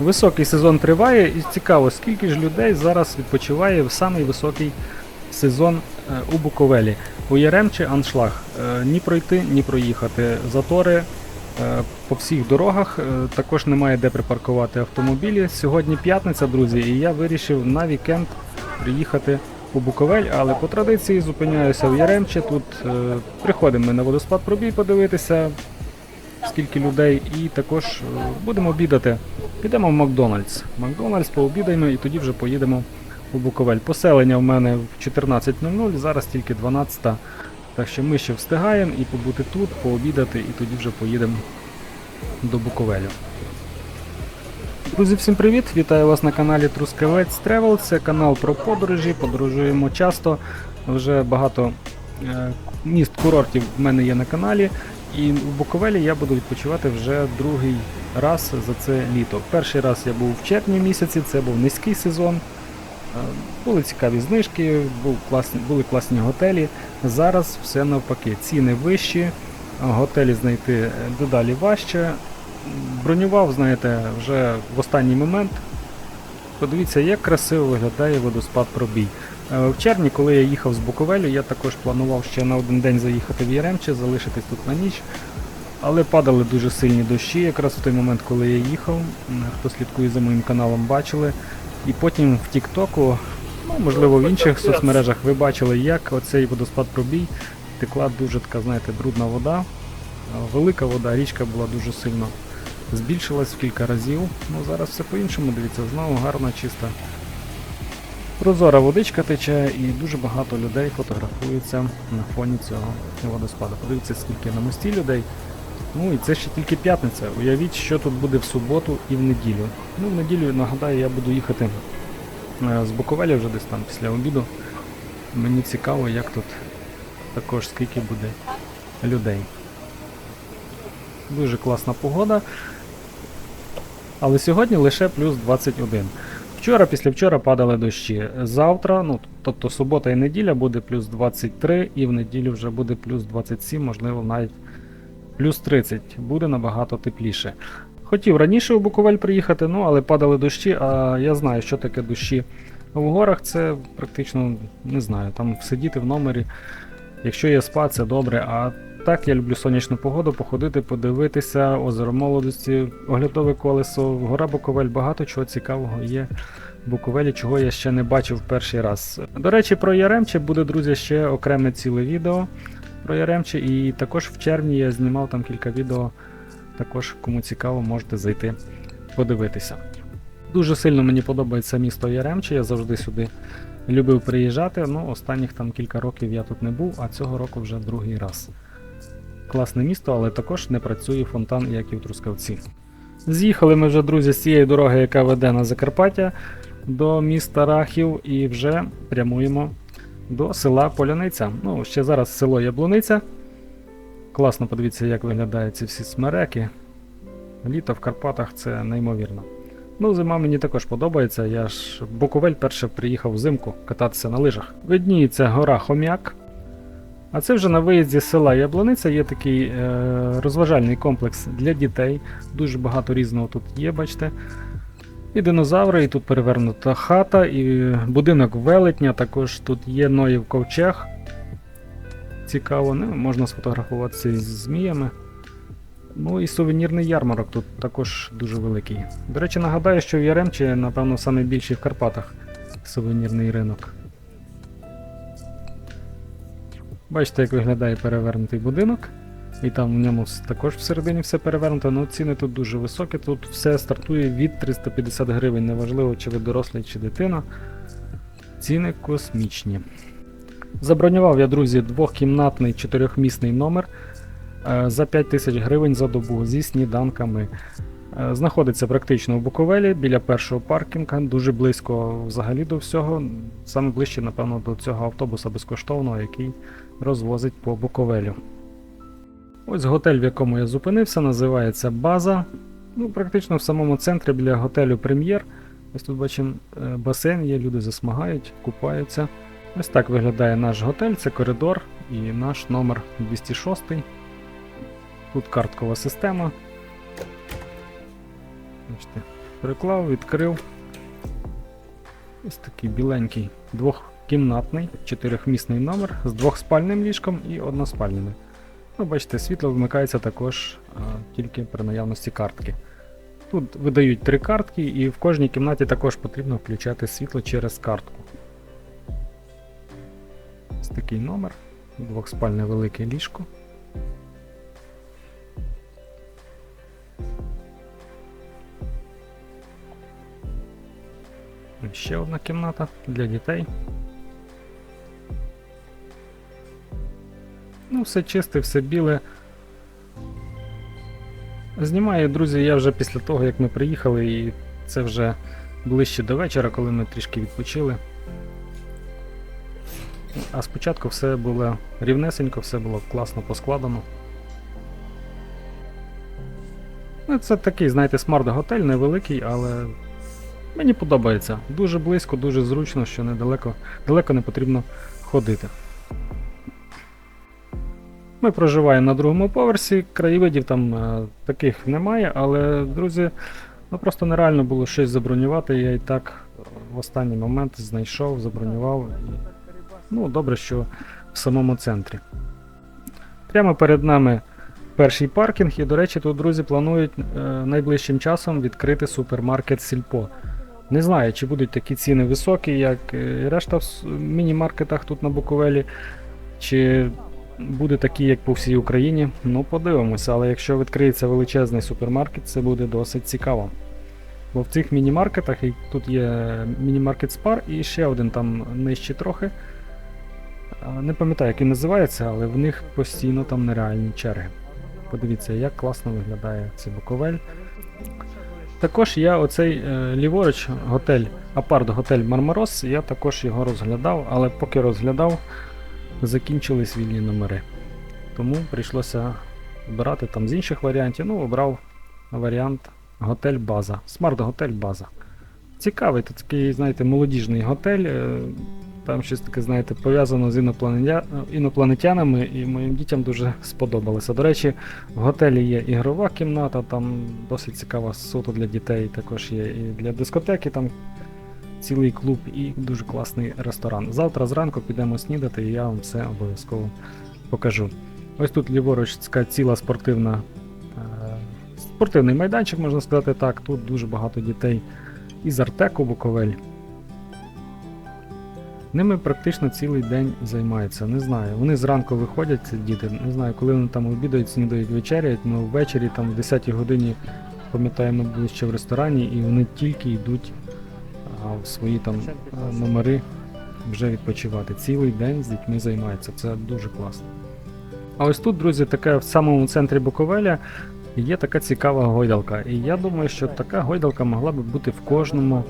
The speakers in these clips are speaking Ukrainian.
Високий сезон триває і цікаво, скільки ж людей зараз відпочиває в самий високий сезон е, у Буковелі. У Яремче аншлаг. Е, Ні пройти, ні проїхати. Затори е, по всіх дорогах. Також немає де припаркувати автомобілі. Сьогодні п'ятниця, друзі, і я вирішив на вікенд приїхати у Буковель, але по традиції зупиняюся в Яремче. Тут приходимо ми на водоспад пробій подивитися, скільки людей, і також е, будемо обідати. Підемо в Макдональдс. Макдональдс пообідаємо і тоді вже поїдемо у Буковель. Поселення в мене в 14.00, зараз тільки 12. Так що ми ще встигаємо і побути тут, пообідати, і тоді вже поїдемо до Буковелю. Друзі, всім привіт! Вітаю вас на каналі Трускавець Travel. Це канал про подорожі. Подорожуємо часто. Вже багато е, міст курортів в мене є на каналі. І в Буковелі я буду відпочивати вже другий раз за це літо. Перший раз я був в червні місяці, це був низький сезон. Е, Були цікаві знижки, були класні готелі. Зараз все навпаки. Ціни вищі, готелі знайти е, дедалі важче. Бронював, знаєте, вже в останній момент. Подивіться, як красиво виглядає водоспад пробій. Е, В червні, коли я їхав з Буковелю, я також планував ще на один день заїхати в Яремче, залишитись тут на ніч. Але падали дуже сильні дощі, якраз в той момент, коли я їхав. Хто слідкує за моїм каналом, бачили. І потім в Тіктоку, ну можливо в інших соцмережах, ви бачили, як оцей водоспад пробій текла дуже така, знаєте, брудна вода. Е, Велика вода, річка була дуже сильно збільшилась в кілька разів. Ну зараз все по-іншому, дивіться, знову гарна, чиста. Прозора водичка тече і дуже багато людей фотографуються на фоні цього водоспаду. Подивіться, скільки на мості людей. Ну і це ще тільки п'ятниця. Уявіть, що тут буде в суботу і в неділю. Ну, в неділю, нагадаю, я буду їхати е, з Буковеля вже десь там після обіду. Мені цікаво, як тут також скільки буде людей. Дуже класна погода. Але сьогодні лише плюс 21. Вчора, після вчора падали дощі. Завтра, ну тобто субота і неділя буде плюс 23, і в неділю вже буде плюс 27, можливо, навіть плюс 30. Буде набагато тепліше. Хотів раніше у Буковель приїхати, ну але падали дощі, а я знаю, що таке дощі в горах. Це практично не знаю, там сидіти в номері. Якщо є спа, це добре. А так я люблю сонячну погоду, походити, подивитися, озеро молодості, оглядове колесо, гора Буковель, багато чого цікавого є в Буковелі, чого я ще не бачив перший раз. До речі, про Яремче буде, друзі, ще окреме ціле відео про Яремче. І також в червні я знімав там кілька відео. Також, кому цікаво, можете зайти подивитися. Дуже сильно мені подобається місто Яремче, я завжди сюди любив приїжджати. Ну, останніх там кілька років я тут не був, а цього року вже другий раз. Класне місто, але також не працює фонтан, як і в Трускавці. З'їхали ми вже, друзі, з цієї дороги, яка веде на Закарпаття до міста Рахів, і вже прямуємо до села Поляниця. Ну, ще зараз село Яблуниця. Класно подивіться, як виглядають ці всі смереки. Літо в Карпатах це неймовірно. Ну, зима мені також подобається. Я ж Буковель перше приїхав взимку кататися на лижах. Видніється гора Хом'як. А це вже на виїзді з села Яблониця є такий е, розважальний комплекс для дітей. Дуже багато різного тут є, бачите. І динозаври, і тут перевернута хата, і будинок велетня, також тут є Ноїв ковчег. Цікаво, ну, можна сфотографуватися із зміями. Ну і сувенірний ярмарок тут також дуже великий. До речі, нагадаю, що в Яремчі, напевно, найбільший в Карпатах сувенірний ринок. Бачите, як виглядає перевернутий будинок. І там в ньому також всередині все перевернуто. Ну ціни тут дуже високі. Тут все стартує від 350 гривень. Неважливо, чи ви дорослий, чи дитина. Ціни космічні. Забронював я, друзі, двохкімнатний чотирьохмісний номер е, за 5 тисяч гривень за добу зі сніданками. Е, Знаходиться практично в Буковелі біля першого паркінга, дуже близько взагалі до всього. Саме ближче, напевно, до цього автобуса безкоштовного, який розвозить по Буковелю. Ось готель, в якому я зупинився, називається База. Ну, практично в самому центрі біля готелю Прем'єр. Ось тут бачимо е, басейн є, люди засмагають, купаються. Ось так виглядає наш готель, це коридор і наш номер 206. Тут карткова система. Бачите, приклав, відкрив. Ось такий біленький двохкімнатний, чотирьохмісний номер з двохспальним ліжком і односпальними. Ну, бачите, світло вмикається також а, тільки при наявності картки. Тут видають три картки, і в кожній кімнаті також потрібно включати світло через картку. Ось такий номер, двохспальне велике ліжко. Ще одна кімната для дітей. Ну, все чисте, все біле. Знімаю, друзі, я вже після того, як ми приїхали, і це вже ближче до вечора, коли ми трішки відпочили. А спочатку все було рівнесенько, все було класно поскладено. Ну, це такий, знаєте, смарт-готель, невеликий, але мені подобається. Дуже близько, дуже зручно, що недалеко далеко не потрібно ходити. Ми проживаємо на другому поверсі, краєвидів там е, таких немає, але, друзі, ну просто нереально було щось забронювати. Я і так е, в останній момент знайшов, забронював. І, ну, добре, що в самому центрі. Прямо перед нами перший паркінг, і, до речі, тут друзі планують е, найближчим часом відкрити супермаркет Сільпо. Не знаю, чи будуть такі ціни високі, як і решта в міні-маркетах тут на Буковелі, чи буде такі, як по всій Україні. Ну, подивимося, але якщо відкриється величезний супермаркет, це буде досить цікаво. Бо в цих міні-маркетах тут є міні-маркет Спар і ще один там нижче трохи. Не пам'ятаю, як він називається, але в них постійно там нереальні черги. Подивіться, як класно виглядає цей Буковель. Також я оцей е, ліворуч готель, апарт готель Мармарос, я також його розглядав, але поки розглядав, закінчились вільні номери. Тому прийшлося обирати там з інших варіантів. Ну, обрав варіант готель База. Смарт-готель База. Цікавий, це такий, знаєте, молодіжний готель. е, Там щось таке, знаєте, пов'язано з інопланетя... інопланетянами, і моїм дітям дуже сподобалося. До речі, в готелі є ігрова кімната, там досить цікава суто для дітей. Також є і для дискотеки, там цілий клуб і дуже класний ресторан. Завтра зранку підемо снідати, і я вам все обов'язково покажу. Ось тут ліворуч така ціла спортивна. е, Спортивний майданчик, можна сказати так. Тут дуже багато дітей із Артеку Буковель. Ними практично цілий день займаються. Не знаю. Вони зранку виходять, ці діти. Не знаю, коли вони там обідають, снідають, вечеряють, але ввечері, там в 10-й годині, пам'ятаємо, були ще в ресторані, і вони тільки йдуть в свої там номери вже відпочивати. Цілий день з дітьми займаються. Це дуже класно. А ось тут, друзі, таке в самому центрі Буковеля є така цікава гойдалка. І я думаю, що така гойдалка могла би бути в кожному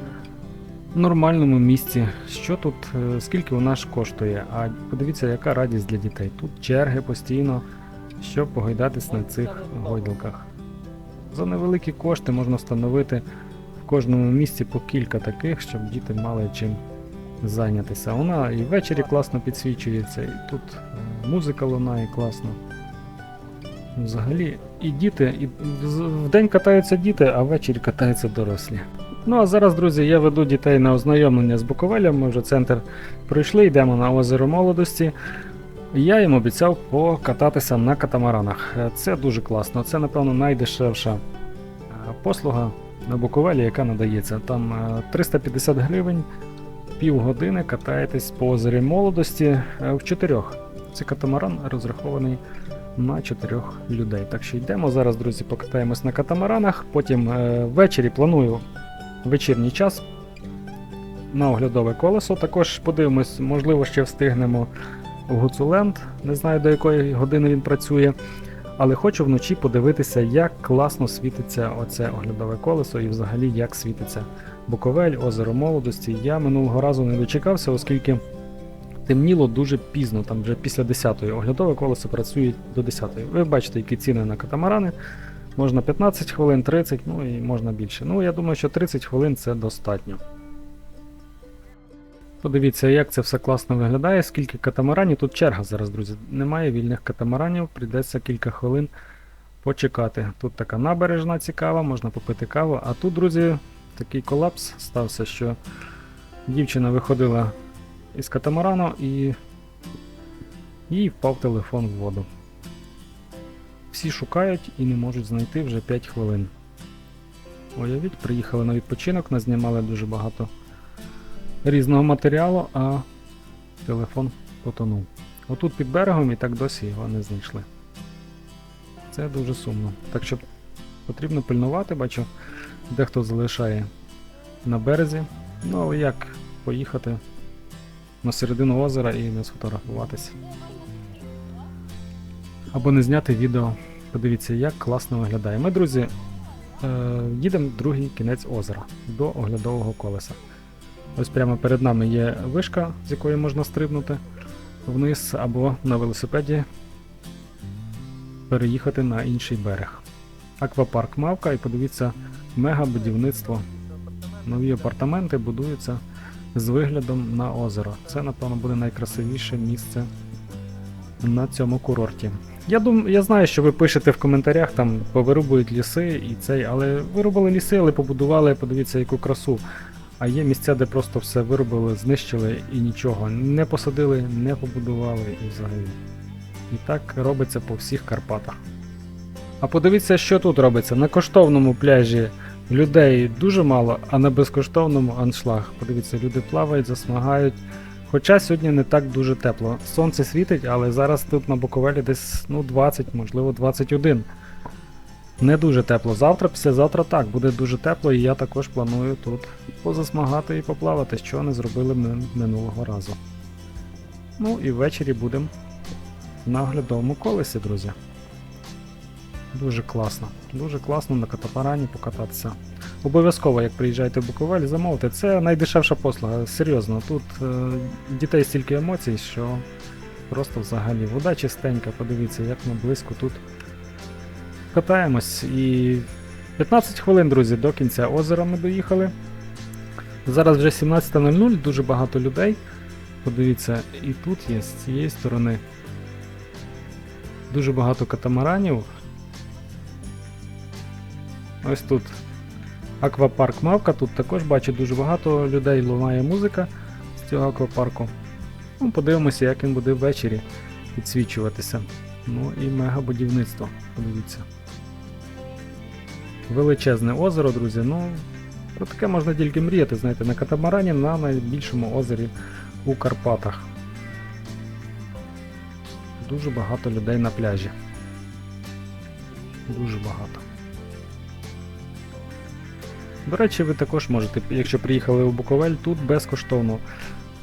нормальному місці. Що тут, е, скільки вона ж коштує? А подивіться, яка радість для дітей. Тут черги постійно, щоб погойдатись на цих гойдалках. За невеликі кошти можна встановити кожному місці по кілька таких, щоб діти мали чим зайнятися. Вона і ввечері класно підсвічується, і тут е, музика лунає класно. Взагалі, і діти, і вдень катаються діти, а ввечері катаються дорослі. Ну а зараз, друзі, я веду дітей на ознайомлення з Буковелем. Ми вже центр пройшли, йдемо на озеро молодості. Я їм обіцяв покататися на катамаранах. Це дуже класно. Це, напевно, найдешевша е, послуга на Буковелі, яка надається. Там е, 350 гривень, півгодини катаєтесь по озері молодості е, в чотирьох. Цей катамаран розрахований на чотирьох людей. Так що йдемо зараз, друзі, покатаємось на катамаранах. Потім е, ввечері планую вечірній час на оглядове колесо. Також подивимось, можливо, ще встигнемо в Гуцуленд. Не знаю до якої години він працює. Але хочу вночі подивитися, як класно світиться оце оглядове колесо і взагалі як світиться Буковель, озеро молодості. Я минулого разу не дочекався, оскільки темніло дуже пізно, там вже після 10-ї. Оглядове колесо працює до 10-ї. Ви бачите, які ціни на катамарани. Можна 15 хвилин, 30, ну і можна більше. Ну, я думаю, що 30 хвилин це достатньо. Подивіться, як це все класно виглядає, скільки катамаранів. Тут черга зараз, друзі. Немає вільних катамаранів, прийдеться кілька хвилин почекати. Тут така набережна цікава, можна попити каву. А тут, друзі, такий колапс стався, що дівчина виходила із катамарану і їй впав телефон в воду. Всі шукають і не можуть знайти вже 5 хвилин. Уявіть, приїхали на відпочинок, назнімали дуже багато різного матеріалу, а телефон потонув. Отут під берегом і так досі його не знайшли. Це дуже сумно. Так що потрібно пильнувати, бачу, дехто залишає на березі. Ну, але як поїхати на середину озера і не сфотографуватися. Або не зняти відео. Подивіться, як класно виглядає. Ми, друзі, е, їдемо в другий кінець озера до оглядового колеса. Ось прямо перед нами є вишка, з якої можна стрибнути вниз або на велосипеді переїхати на інший берег. Аквапарк Мавка і подивіться мега будівництво. Нові апартаменти будуються з виглядом на озеро. Це, напевно, буде найкрасивіше місце на цьому курорті. Я дум, я знаю, що ви пишете в коментарях, там повирубують ліси і цей, але вирубали ліси, але побудували, подивіться, яку красу. А є місця, де просто все виробили, знищили і нічого. Не посадили, не побудували і взагалі. І так робиться по всіх Карпатах. А подивіться, що тут робиться. На коштовному пляжі людей дуже мало, а на безкоштовному аншлаг. Подивіться, люди плавають, засмагають. Хоча сьогодні не так дуже тепло. Сонце світить, але зараз тут на Буковелі десь ну, 20, можливо 21. Не дуже тепло. Завтра, післязавтра так, буде дуже тепло, і я також планую тут позасмагати і поплавати, що не зробили ми минулого разу. Ну і ввечері будемо на оглядовому колесі, друзі. Дуже класно. Дуже класно на катапарані покататися. Обов'язково, як приїжджаєте в Буковель, замовте. Це найдешевша послуга. Серйозно, тут е, дітей стільки емоцій, що просто взагалі вода чистенька, подивіться, як ми близько тут катаємось. І 15 хвилин, друзі, до кінця озера ми доїхали. Зараз вже 17.00, дуже багато людей. Подивіться, і тут є з цієї сторони дуже багато катамаранів. Ось тут аквапарк Мавка, тут також бачу дуже багато людей лунає музика з цього аквапарку. Ну, подивимося, як він буде ввечері підсвічуватися. Ну і мегабудівництво, подивіться. Величезне озеро, друзі. Ну, про таке можна тільки мріяти, знаєте, на катамарані на найбільшому озері у Карпатах. Дуже багато людей на пляжі. Дуже багато. До речі, ви також можете, якщо приїхали у Буковель, тут безкоштовно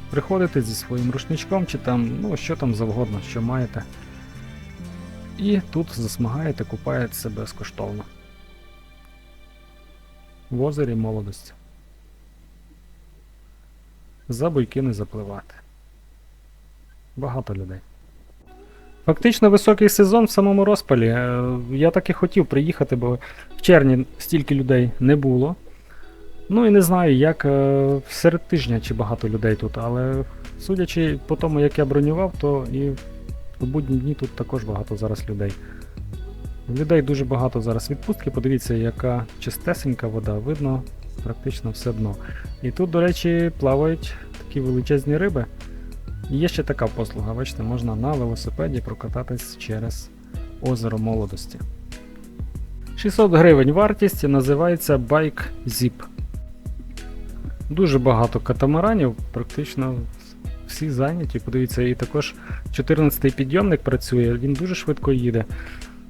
приходите зі своїм рушничком чи там, ну що там завгодно, що маєте. І тут засмагаєте, купаєтеся безкоштовно. В озері молодості. За буйки не запливати. Багато людей. Фактично високий сезон в самому розпалі. Е, Я так і хотів приїхати, бо в червні стільки людей не було. Ну і не знаю, як е, серед тижня чи багато людей тут, але судячи по тому, як я бронював, то і в будні дні тут також багато зараз людей. Людей дуже багато зараз відпустки. Подивіться, яка чистесенька вода, видно практично все дно. І тут, до речі, плавають такі величезні риби. І Є ще така послуга, бачите, можна на велосипеді прокататись через озеро молодості. 600 гривень вартість називається Bike Zip. Дуже багато катамаранів, практично всі зайняті. Подивіться, і також 14-й підйомник працює, він дуже швидко їде.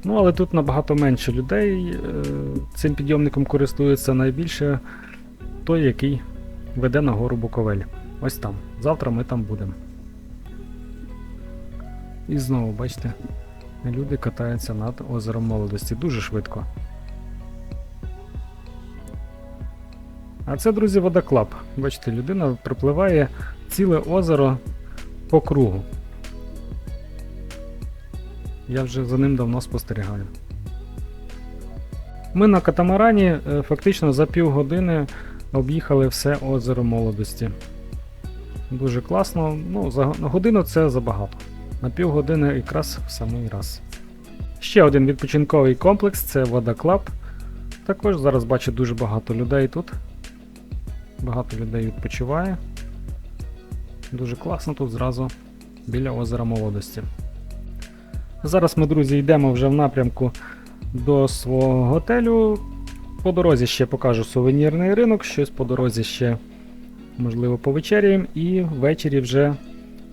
Ну, але тут набагато менше людей. е, Цим підйомником користується найбільше той, який веде на гору Буковель. Ось там. Завтра ми там будемо. І знову, бачите, люди катаються над озером молодості дуже швидко. А це, друзі, водоклап. Бачите, людина припливає ціле озеро по кругу. Я вже за ним давно спостерігаю. Ми на катамарані е, фактично за півгодини об'їхали все озеро молодості. Дуже класно. Ну, за годину це забагато. На півгодини якраз в самий раз. Ще один відпочинковий комплекс це Вода Клаб. Також зараз бачу дуже багато людей тут. Багато людей відпочиває. Дуже класно тут зразу біля озера молодості. Зараз ми, друзі, йдемо вже в напрямку до свого готелю. По дорозі ще покажу сувенірний ринок, щось по дорозі ще, можливо, повечеряємо. І ввечері вже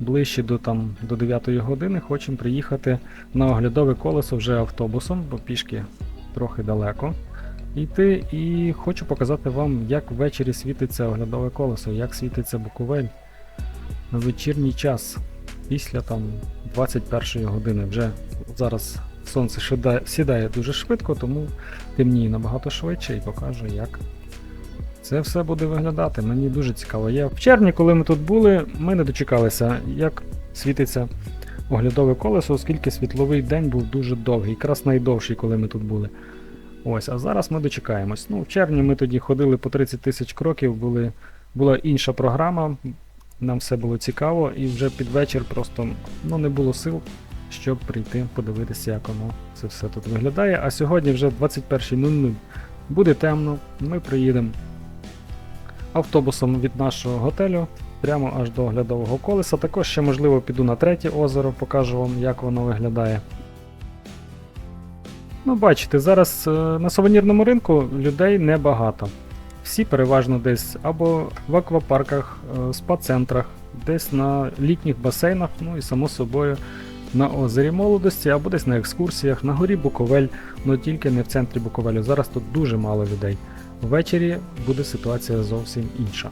ближче до, там, до 9 години хочемо приїхати на оглядове колесо вже автобусом, бо пішки трохи далеко йти. І хочу показати вам, як ввечері світиться оглядове колесо, як світиться Буковель на вечірній час після там 21 години. Вже зараз сонце сідає, дуже швидко, тому темніє набагато швидше і покажу, як це все буде виглядати. Мені дуже цікаво. Я в червні, коли ми тут були, ми не дочекалися, як світиться оглядове колесо, оскільки світловий день був дуже довгий, якраз найдовший, коли ми тут були. Ось, а зараз ми дочекаємось. Ну, в червні ми тоді ходили по 30 тисяч кроків, були, була інша програма, нам все було цікаво, і вже під вечір просто ну, не було сил, щоб прийти подивитися, як воно це все тут виглядає. А сьогодні вже 21.00 буде темно, ми приїдемо автобусом від нашого готелю прямо аж до оглядового колеса. Також ще, можливо, піду на третє озеро, покажу вам, як воно виглядає. Ну, бачите, зараз е, на сувенірному ринку людей небагато. Всі переважно десь або в аквапарках, е, спа-центрах, десь на літніх басейнах, ну і само собою на озері молодості, або десь на екскурсіях, на горі Буковель, але тільки не в центрі Буковелю. Зараз тут дуже мало людей. Ввечері буде ситуація зовсім інша.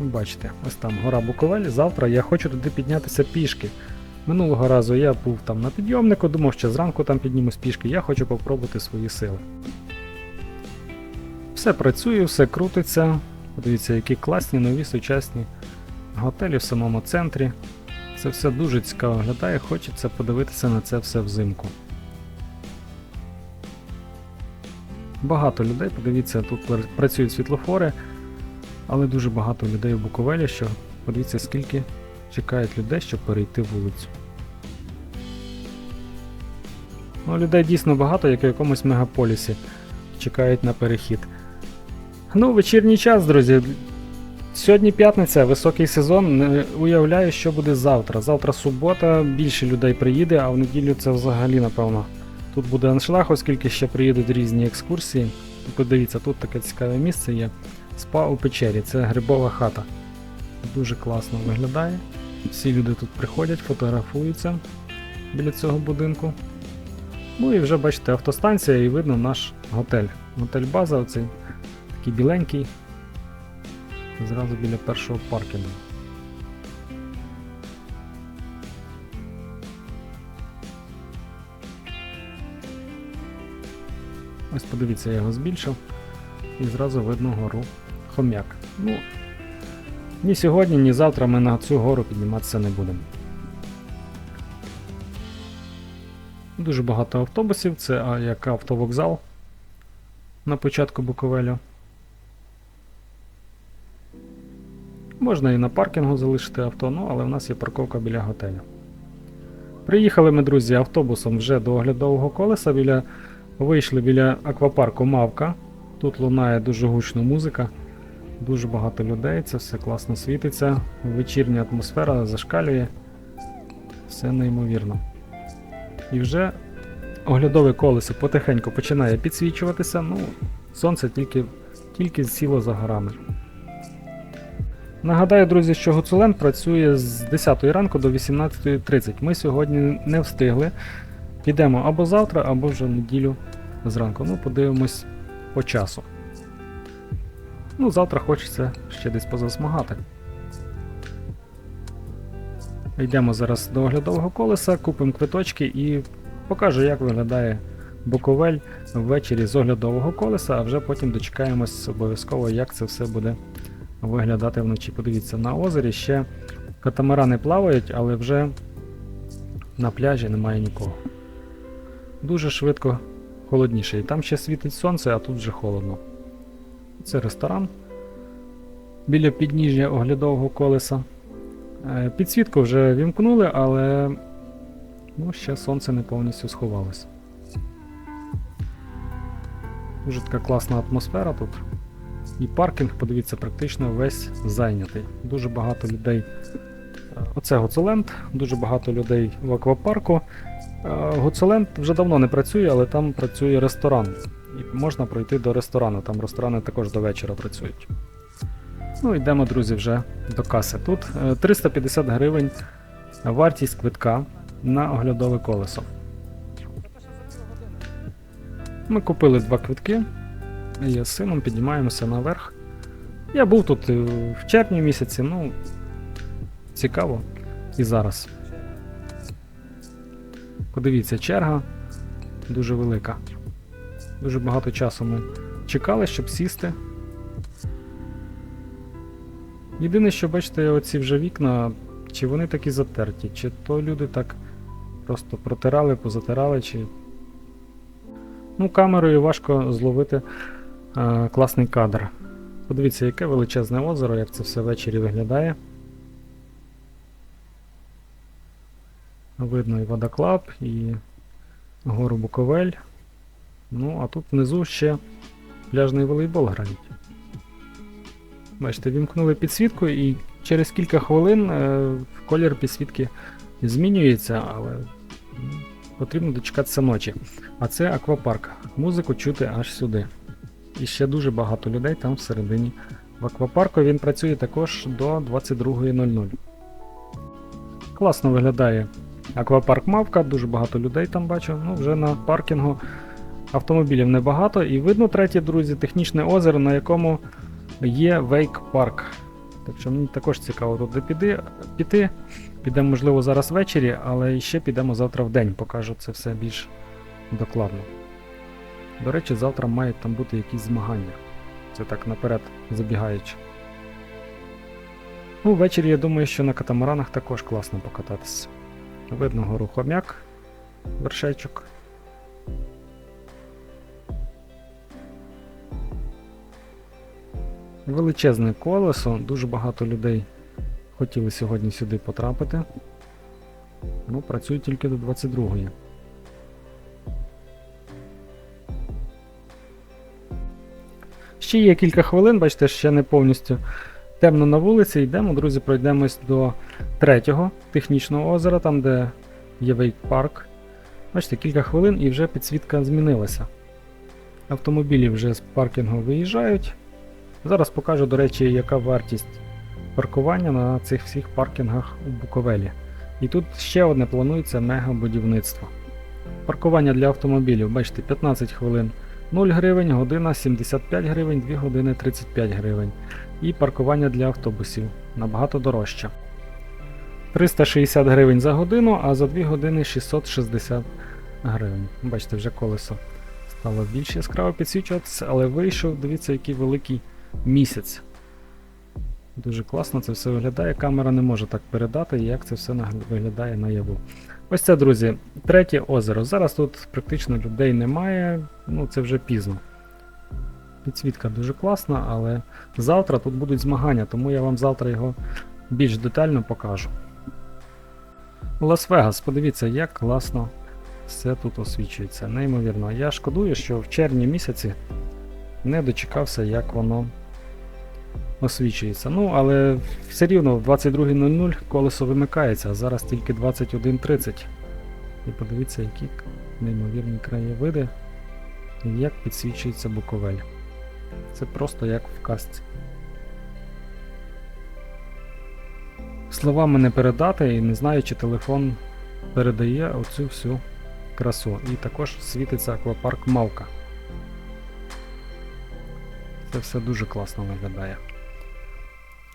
Бачите, ось там гора Буковель. Завтра я хочу туди піднятися пішки. Минулого разу я був там на підйомнику, думав, що зранку там піднімусь пішки, я хочу попробувати свої сили. Все працює, все крутиться. Подивіться, які класні, нові, сучасні готелі в самому центрі. Це все дуже цікаво виглядає, хочеться подивитися на це все взимку. Багато людей, подивіться, тут працюють світлофори, але дуже багато людей в Буковелі, що подивіться, скільки чекають людей, щоб перейти вулицю. Ну, людей дійсно багато, як у якомусь мегаполісі. Чекають на перехід. Ну, вечірній час, друзі. Сьогодні п'ятниця, високий сезон. Не уявляю, що буде завтра. Завтра субота, більше людей приїде, а в неділю це взагалі, напевно. Тут буде аншлаг, оскільки ще приїдуть різні екскурсії. Подивіться, тут таке цікаве місце є. Спа у печері, це грибова хата. Дуже класно виглядає. Всі люди тут приходять, фотографуються біля цього будинку. Ну і вже бачите, автостанція і видно наш готель. Готель база, оцей такий біленький. Зразу біля першого паркінгу. Ось подивіться, я його збільшив. І зразу видно гору хом'як. Ну, ні сьогодні, ні завтра ми на цю гору підніматися не будемо. Дуже багато автобусів, це як автовокзал на початку Буковелю. Можна і на паркінгу залишити авто, ну але в нас є парковка біля готелю. Приїхали ми, друзі, автобусом вже до оглядового колеса. Біля... Вийшли біля аквапарку Мавка. Тут лунає дуже гучна музика, дуже багато людей, це все класно світиться. Вечірня атмосфера зашкалює. Все неймовірно. І вже оглядове колесо потихеньку починає підсвічуватися. Ну, сонце тільки, тільки сіло за горами. Нагадаю, друзі, що Гуцулен працює з 10 ранку до 18.30. Ми сьогодні не встигли. Підемо або завтра, або вже неділю зранку. Ну, подивимось по часу. Ну, завтра хочеться ще десь позасмагати. Йдемо зараз до оглядового колеса, купимо квиточки і покажу, як виглядає Буковель ввечері з оглядового колеса, а вже потім дочекаємось обов'язково, як це все буде виглядати вночі. Подивіться, на озері ще катамарани плавають, але вже на пляжі немає нікого. Дуже швидко холодніше. І там ще світить сонце, а тут вже холодно. Це ресторан біля підніжжя оглядового колеса. Е, Підсвітку вже вімкнули, але Ну, ще сонце не повністю сховалось. Дуже така класна атмосфера тут. І паркінг, подивіться, практично весь зайнятий. Дуже багато людей. Е, Оце Гоцеленд, дуже багато людей в аквапарку. Е, Гоцеленд вже давно не працює, але там працює ресторан. І можна пройти до ресторану. Там ресторани також до вечора працюють. Ну, йдемо, друзі, вже до каси. Тут е, 350 гривень вартість квитка на оглядове колесо. Ми купили два квитки. І з сином піднімаємося наверх. Я був тут в червні місяці, ну цікаво. І зараз. Подивіться, черга дуже велика. Дуже багато часу ми чекали, щоб сісти. Єдине, що бачите, оці вже вікна, чи вони такі затерті, чи то люди так просто протирали, позатирали, чи. Ну, камерою важко зловити класний кадр. Подивіться, яке величезне озеро, як це все ввечері виглядає. Видно і водоклаб, і гору Буковель. Ну, а тут внизу ще пляжний волейбол грають. Бачите, вімкнули підсвітку і через кілька хвилин е, колір підсвітки змінюється, але потрібно дочекатися ночі. А це аквапарк. Музику чути аж сюди. І ще дуже багато людей там всередині. В аквапарку він працює також до 22.00. Класно виглядає аквапарк Мавка, дуже багато людей там бачу. Ну, вже на паркінгу автомобілів небагато. І видно третє, друзі, технічне озеро, на якому є Вейк Парк. Так що мені також цікаво туди піди, піти. Підемо, можливо, зараз ввечері, але ще підемо завтра в день, покажу це все більш докладно. До речі, завтра мають там бути якісь змагання. Це так наперед забігаючи. Ну, ввечері я думаю, що на катамаранах також класно покататися. Видно гору хомяк, вершечок. Величезне колесо, дуже багато людей хотіли сьогодні сюди потрапити. Ну, працює тільки до 22-ї. Ще є кілька хвилин, бачите, ще не повністю темно на вулиці. Йдемо, друзі, пройдемось до третього технічного озера, там де є вейк парк. Бачите, кілька хвилин і вже підсвітка змінилася. Автомобілі вже з паркінгу виїжджають. Зараз покажу, до речі, яка вартість паркування на цих всіх паркінгах у Буковелі. І тут ще одне планується мегабудівництво. Паркування для автомобілів, бачите, 15 хвилин 0 гривень, година 75 гривень, 2 години 35 гривень. І паркування для автобусів набагато дорожче. 360 гривень за годину, а за 2 години 660 гривень. Бачите, вже колесо стало більш яскраво підсвічуватися, але вийшов, дивіться, який великий місяць. Дуже класно це все виглядає. Камера не може так передати, як це все виглядає наяву. Ось це, друзі, третє озеро. Зараз тут практично людей немає, ну це вже пізно. Підсвітка дуже класна, але завтра тут будуть змагання, тому я вам завтра його більш детально покажу. Лас-Вегас, подивіться, як класно все тут освічується. Неймовірно. Я шкодую, що в червні місяці не дочекався, як воно освічується. Ну, але все рівно в 22.00 колесо вимикається, а зараз тільки 21.30. І подивіться, які неймовірні краєвиди, і як підсвічується Буковель. Це просто як в казці. Словами не передати і не знаю, чи телефон передає оцю всю красу. І також світиться аквапарк Мавка. Це все дуже класно виглядає.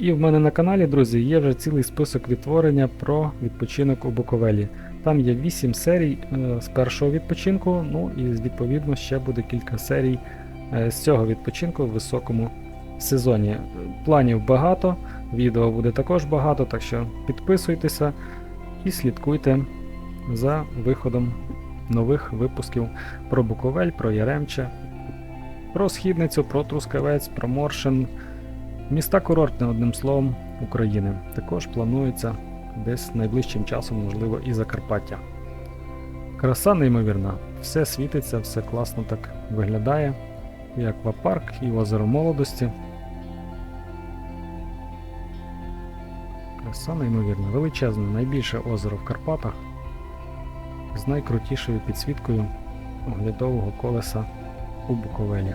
І в мене на каналі, друзі, є вже цілий список відтворення про відпочинок у Буковелі. Там є 8 серій е, з першого відпочинку, ну і відповідно ще буде кілька серій е, з цього відпочинку в високому сезоні. Планів багато, відео буде також багато, так що підписуйтеся і слідкуйте за виходом нових випусків про Буковель, про Яремче, про Східницю, про Трускавець, про Моршин. Міста курортне, одним словом, України. Також планується десь найближчим часом, можливо, і Закарпаття. Краса неймовірна. Все світиться, все класно так виглядає. І аквапарк, і озеро молодості. Краса неймовірна. Величезне, найбільше озеро в Карпатах з найкрутішою підсвіткою оглядового колеса у Буковелі.